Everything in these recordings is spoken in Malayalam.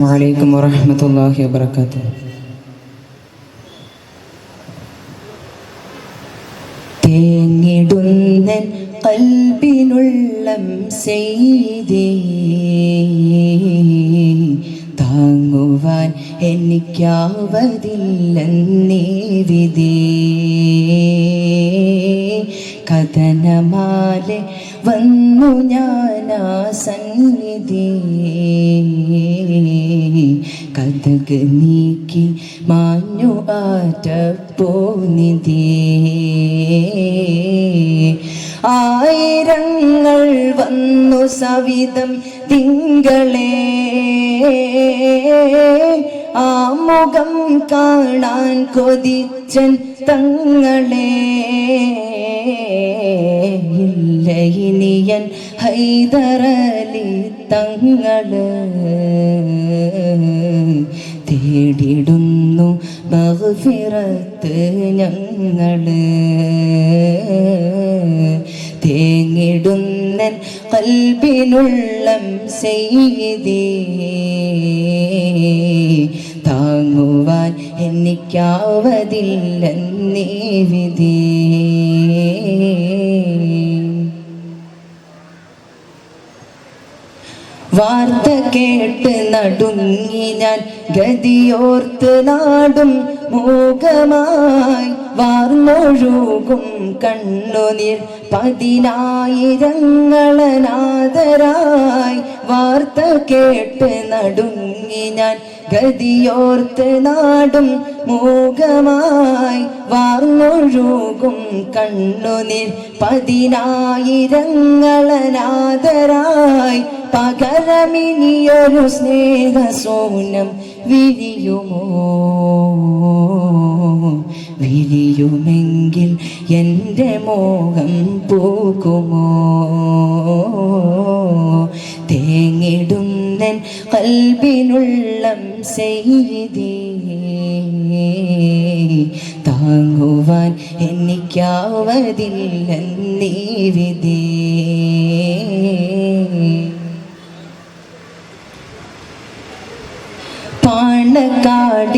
വലൈക്കും വറഹമത്തല്ലാഹി വബർക്കാത്തു തേങ്ങിടുന്നൻ കൽബിനുള്ളം ചെയ്തേ താങ്ങുവാൻ എനിക്കാവതില്ലെന്നേ വിധി കഥനമാലെ വന്നു ഞാനാ സന്നിധി. കഥക് നീക്കി മാഞ്ഞു ആറ്റപ്പോ നിധി? ആയിരങ്ങൾ വന്നു സവിധം തിങ്കളേ. ആ മുഖം കാണാൻ കൊതിച്ചൻ തങ്ങളെ. ഇല്ല ഇനിയൻ ഹൈദറലി തങ്ങൾ തേടിടുന്നു മഹഫിറത്ത് ഞങ്ങൾ. തേങ്ങിടുന്നൻ കൽബിനുള്ളം ചെയ്തേ താങ്ങുവാൻ എനിക്കാവതില്ലെന്നേ വിധി. വാർത്ത കേട്ട് നടുങ്ങി ഞാൻ ഗതിയോർത്ത് നാടും മൂകമായി വാർന്നൊഴുകും കണ്ണുനീർ പതിനായിരങ്ങളനാദരായി. വാർത്ത കേട്ട് നടുങ്ങി ഞാൻ ഗതിയോർത്ത് നാടും മൂകമായി വാർന്നൊഴുകും കണ്ണുനീർ പതിനായിരങ്ങളനാദരായി പകരമിനിയൊരു സ്നേഹസോനം വിരിയുമോ? വിരിയുമെങ്കിൽ എന്റെ മോഹം പോകുമോ തേങ്ങിടുന്നൻ കൽബിനുള്ളം ചെയ്തേ താങ്ങുവാൻ എനിക്കാവതില്ല നീവിതേ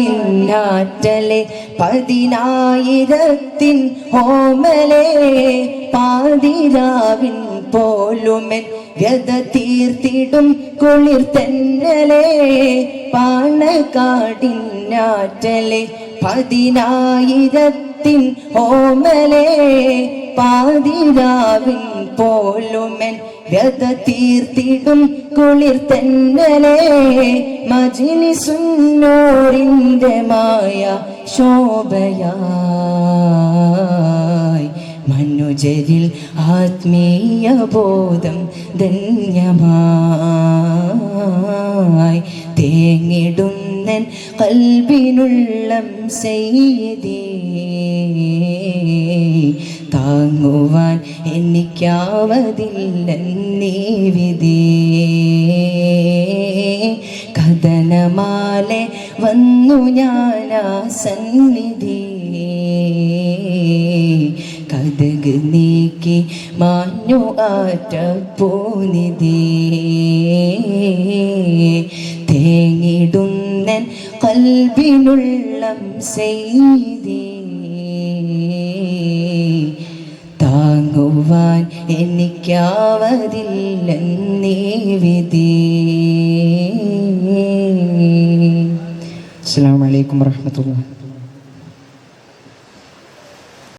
പാണക്കാടിനാറ്റലെ പതിനായിരത്തിൻ ഓമലേ. പാതിരാവിൻ പോലുമെൻ വ്യത തീർത്തിടും കുളിർ തെന്നലെ പാണക്കാടിനാറ്റലെ പതിനായിരത്തിൻ ഓമലെ പാതിരാവിൻ പോലുമൻ ഗത തീർത്തിടും കുളിർ തെന്നലെ മജിലിസുന്നോറിന്റെ മായ ശോഭയായി മനുജരിൽ ആത്മീയ ബോധം ധന്യമായി തേങ്ങിടുന്നൻ കൽബിനുള്ളം ചെയ്തേ താങ്ങുവാൻ എനിക്കാവതില്ലെന്നീ വിധി. കഥനമാലെ വന്നു ഞാനാ സന്നിധി. കഥക് നീക്കി മാഞ്ഞു ആറ്റപ്പോനിധി തേങ്ങിടുന്നൻ കൽവിനുള്ളം ചെയ്തേ താങ്ങുവാൻ എനിക്കാവതില്ലെന്നേ വിധി. അസ്സാം വലൈക്കും വർഹമത്തുള്ള